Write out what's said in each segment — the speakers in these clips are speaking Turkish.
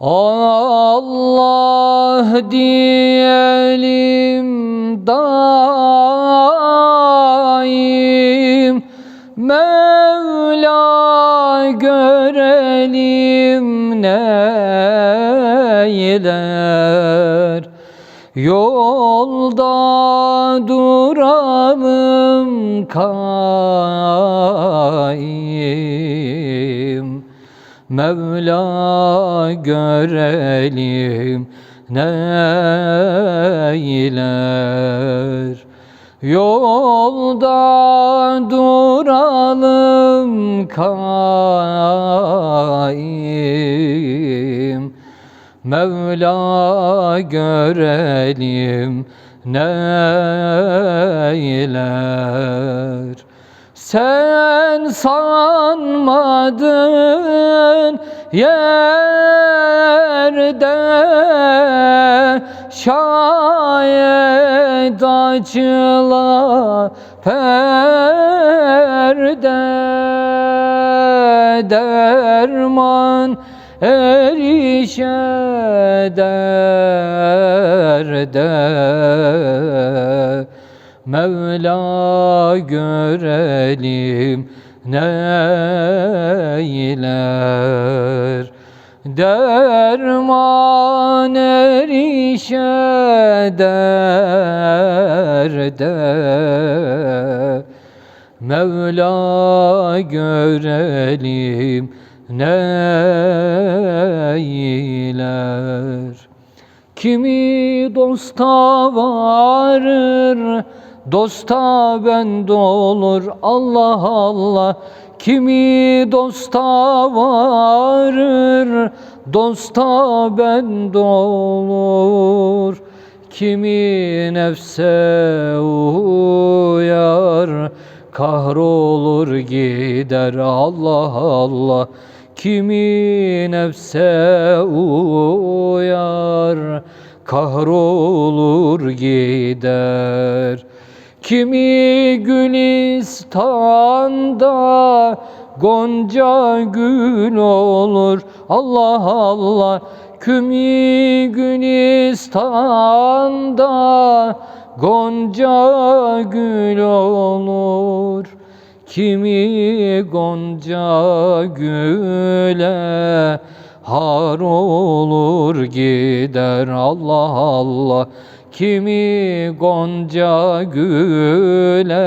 Allah diyelim daim Mevla görelim neyler Yolda duralım kaim Mevla görelim neyler. Yolda duralım kaim. Mevla görelim neyler Sen sanmadın yerde Şayet açıla perde derman erişe derde Mevla görelim neyler. Derman erişe derde. Mevla görelim neyler. Kimi dosta varır Dosta bende olur Allah Allah. Kimi dosta varır Dosta bende olur. Kimi nefse uyar Kahrolur gider Allah Allah. Kimi nefse uyar Kahrolur gider Kimi Gülistan'da Gonca gül olur? Allah Allah. Kimi Gülistan'da Gonca gül olur? Kimi gonca güle har olur gider? Allah Allah Kimi gonca güle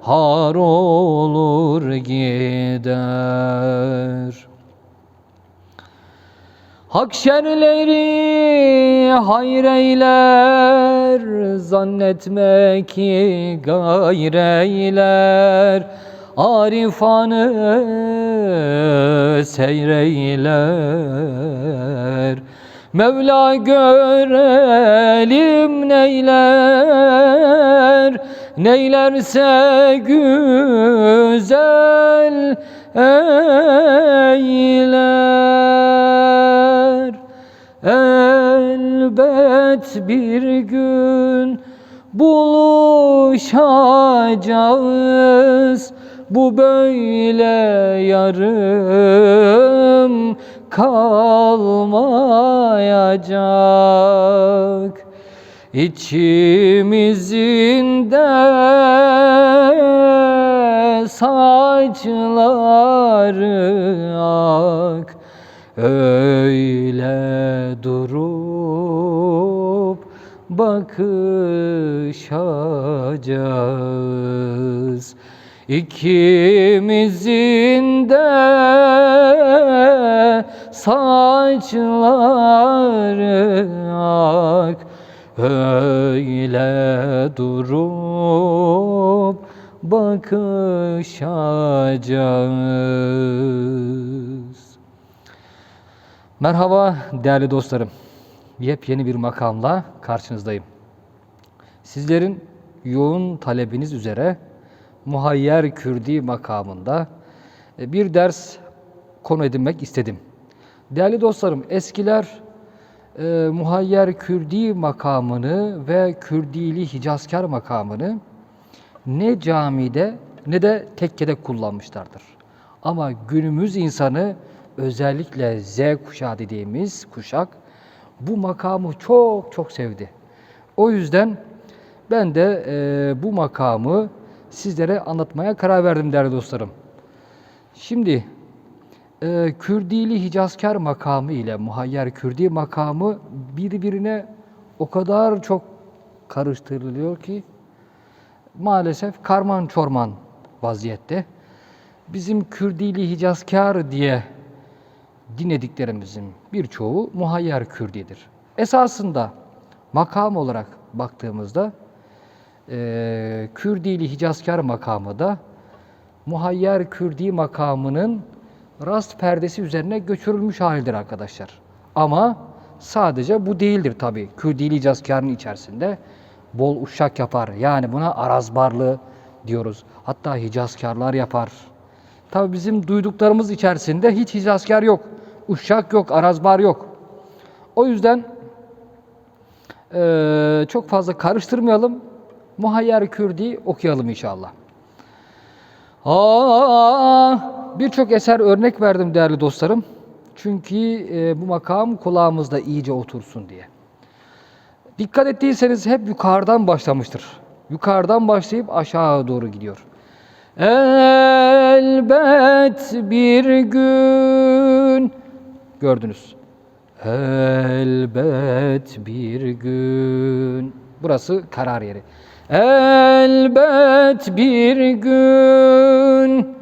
har olur gider. Hakşerleri hayreyler Zannetme ki gayreyler Arifanı seyreyler Mevla görelim neyler Neylerse güzel eyler. Elbet bir gün buluşacağız Bu böyle yarım kalmayacak. İçimizin de saçları ak. Öyle durup bakışacağız. İkimizin de saçları ak Öyle durup bakışacağız. Merhaba değerli dostlarım. Yepyeni bir makamla karşınızdayım. Sizlerin yoğun talebiniz üzere Muhayyer Kürdi makamında e, bir ders konu edinmek istedim. Değerli dostlarım, eskiler e, Muhayyer Kürdi makamını ve Kürdili Hicazkar makamını ne camide ne de tekkede kullanmışlardır. Ama günümüz insanı özellikle Z kuşağı dediğimiz kuşak bu makamı çok çok sevdi. O yüzden ben de e, bu makamı sizlere anlatmaya karar verdim değerli dostlarım. Şimdi e, Kürdili Hicazkar makamı ile Muhayyer Kürdi makamı birbirine o kadar çok karıştırılıyor ki maalesef karman çorman vaziyette. Bizim Kürdili Hicazkar diye dinlediklerimizin birçoğu Muhayyer Kürdidir. Esasında makam olarak baktığımızda e, Kürdili Hicazkar makamı da Muhayyer Kürdi makamının rast perdesi üzerine götürülmüş halidir arkadaşlar. Ama sadece bu değildir tabi. Kürdili Hicazkar'ın içerisinde bol uşak yapar. Yani buna arazbarlı diyoruz. Hatta Hicazkarlar yapar. Tabi bizim duyduklarımız içerisinde hiç Hicazkar yok. Uşak yok, arazbar yok. O yüzden eee, çok fazla karıştırmayalım. Muhayyer Kürdi okuyalım inşallah. Aa, birçok eser örnek verdim değerli dostlarım. Çünkü e, bu makam kulağımızda iyice otursun diye. Dikkat ettiyseniz hep yukarıdan başlamıştır. Yukarıdan başlayıp aşağı doğru gidiyor. Elbet bir gün gördünüz. Elbet bir gün. Burası karar yeri. Elbet bir gün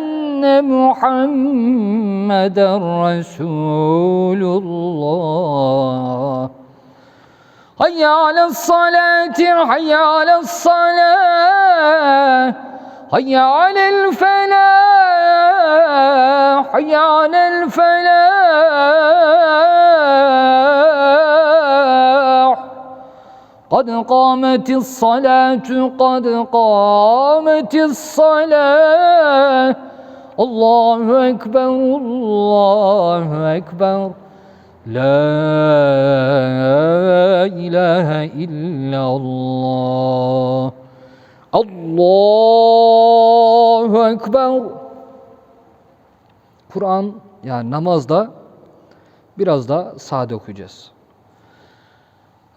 أن محمد رسول الله. حي على الصلاة حي على الصلاة. حي على الفلاح حي على الفلاح. قد قامت الصلاة قد قامت الصلاة. Allahu Ekber, Allahu Ekber. La ilahe illallah. Allahu Ekber. Kur'an yani namazda biraz daha sade okuyacağız.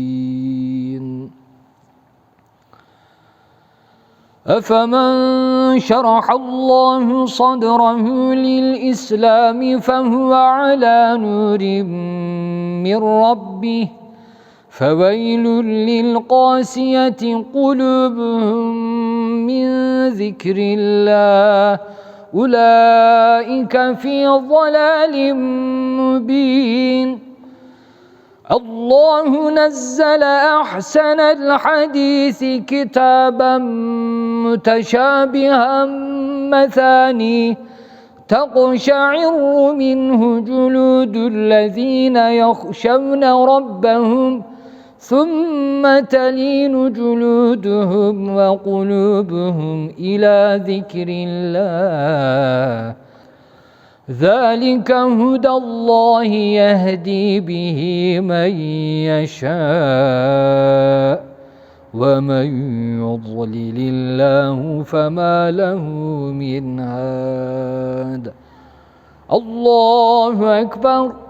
الضالين. أفمن شرح الله صدره للإسلام فهو على نور من ربه فويل للقاسية قلوبهم من ذكر الله. أولئك في ضلال مبين. الله نزل أحسن الحديث كتابا متشابها مثاني تقشعر منه جلود الذين يخشون ربهم ثم تلين جلودهم وقلوبهم إلى ذكر الله ذلك هدى الله يهدي به من يشاء ومن يضلل الله فما له من هاد الله أكبر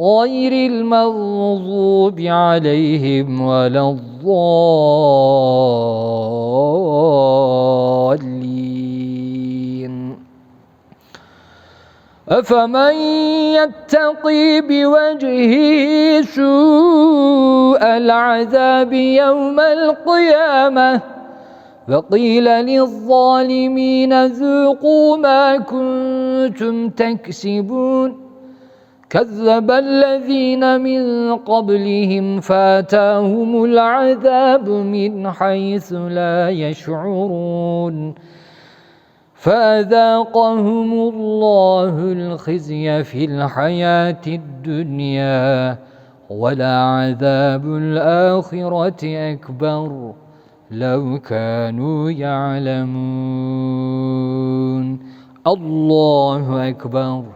غير المغضوب عليهم ولا الضالين. أفمن يتقي بوجهه سوء العذاب يوم القيامة؟ وقيل للظالمين ذوقوا ما كنتم تكسبون. كذب الذين من قبلهم فاتاهم العذاب من حيث لا يشعرون. فأذاقهم الله الخزي في الحياة الدنيا ولعذاب الآخرة أكبر لو كانوا يعلمون. الله أكبر.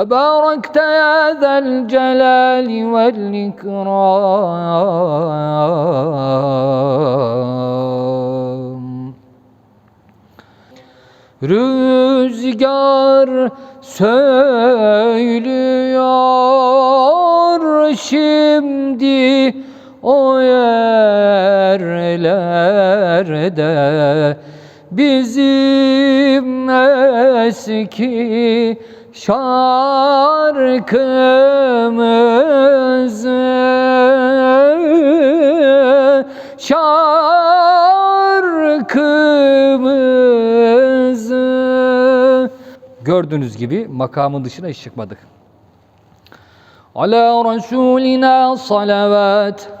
تباركت يا ذا الجلال والإكرام Rüzgar söylüyor şimdi o yerlerde bizim eski şarkımızı şarkımızı gördüğünüz gibi makamın dışına hiç çıkmadık. Ala Resulina salavat.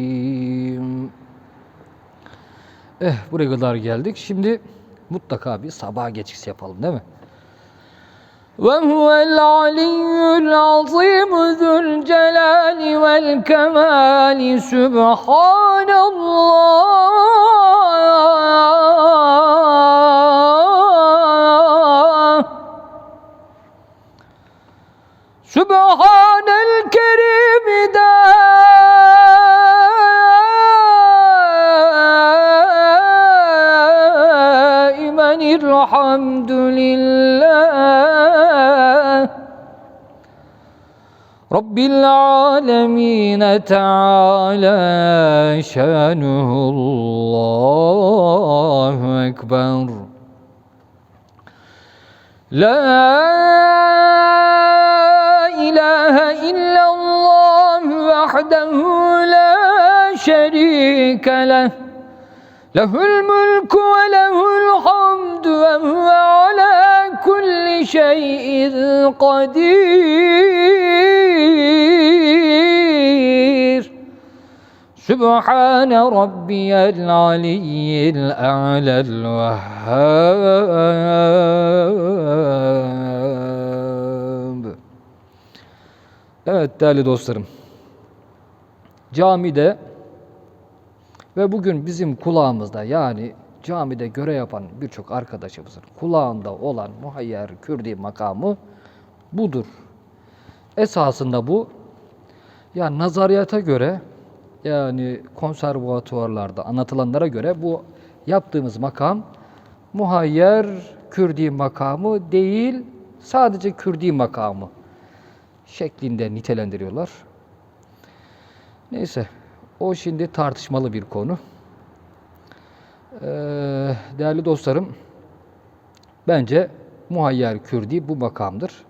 Eh buraya kadar geldik. Şimdi mutlaka bir sabah geçişi yapalım değil mi? وهو العلي العظيم ذو الجلال والكمال سبحان الله سبحان رب العالمين تعالى شانه الله أكبر لا إله إلا الله وحده لا شريك له له الملك وله الحمد وهو على كل شيء قدير سبحان ربي العلي الأعلى الوهاب Evet değerli dostlarım. Camide ve bugün bizim kulağımızda yani camide göre yapan birçok arkadaşımızın kulağında olan muhayyer kürdi makamı budur. Esasında bu ya nazariyata göre yani konservatuvarlarda anlatılanlara göre bu yaptığımız makam muhayyer kürdi makamı değil sadece kürdi makamı şeklinde nitelendiriyorlar. Neyse o şimdi tartışmalı bir konu. Ee, değerli dostlarım, bence muhayyer kürdi bu makamdır.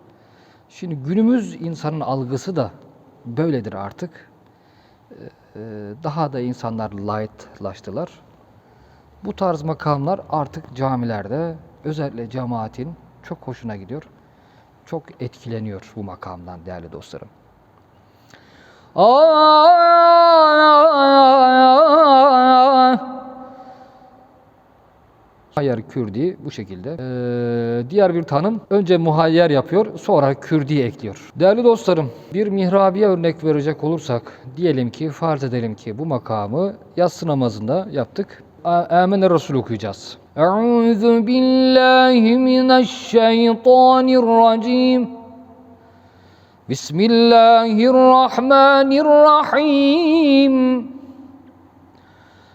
Şimdi günümüz insanın algısı da böyledir artık. Ee, daha da insanlar lightlaştılar. Bu tarz makamlar artık camilerde özellikle cemaatin çok hoşuna gidiyor. Çok etkileniyor bu makamdan değerli dostlarım. Hayyer Kürdi bu şekilde. Ee, diğer bir tanım önce muhayyer yapıyor sonra Kürdi ekliyor. Değerli dostlarım bir mihrabiye örnek verecek olursak diyelim ki farz edelim ki bu makamı yatsı namazında yaptık. Âmene Resul okuyacağız. Euzu billahi mineşşeytanirracim. Bismillahirrahmanirrahim.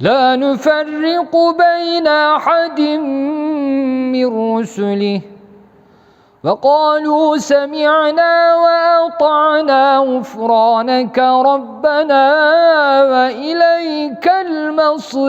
لا نفرق بين أحد من رسله. وقالوا سمعنا وأطعنا غفرانك ربنا وإليك المصير.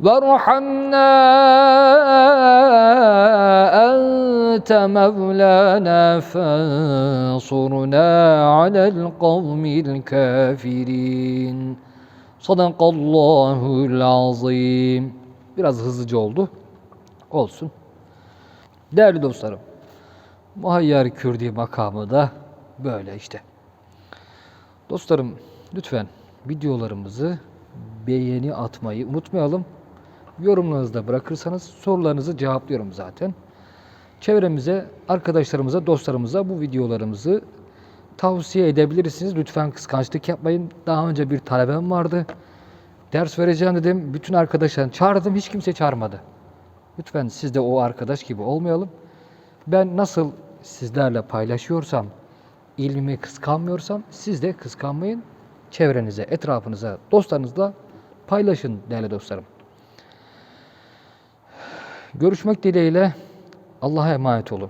وارحمنا أنت مولانا فانصرنا على القوم الكافرين Sadakallahul azim. Biraz hızlıca oldu. Olsun. Değerli dostlarım. Muhayyer Kürdi makamı da böyle işte. Dostlarım lütfen videolarımızı beğeni atmayı unutmayalım. Yorumlarınızı da bırakırsanız sorularınızı cevaplıyorum zaten. Çevremize, arkadaşlarımıza, dostlarımıza bu videolarımızı tavsiye edebilirsiniz. Lütfen kıskançlık yapmayın. Daha önce bir talebem vardı. Ders vereceğim dedim. Bütün arkadaşlarını çağırdım. Hiç kimse çağırmadı. Lütfen siz de o arkadaş gibi olmayalım. Ben nasıl sizlerle paylaşıyorsam, ilmimi kıskanmıyorsam siz de kıskanmayın. Çevrenize, etrafınıza, dostlarınızla paylaşın değerli dostlarım. Görüşmek dileğiyle Allah'a emanet olun.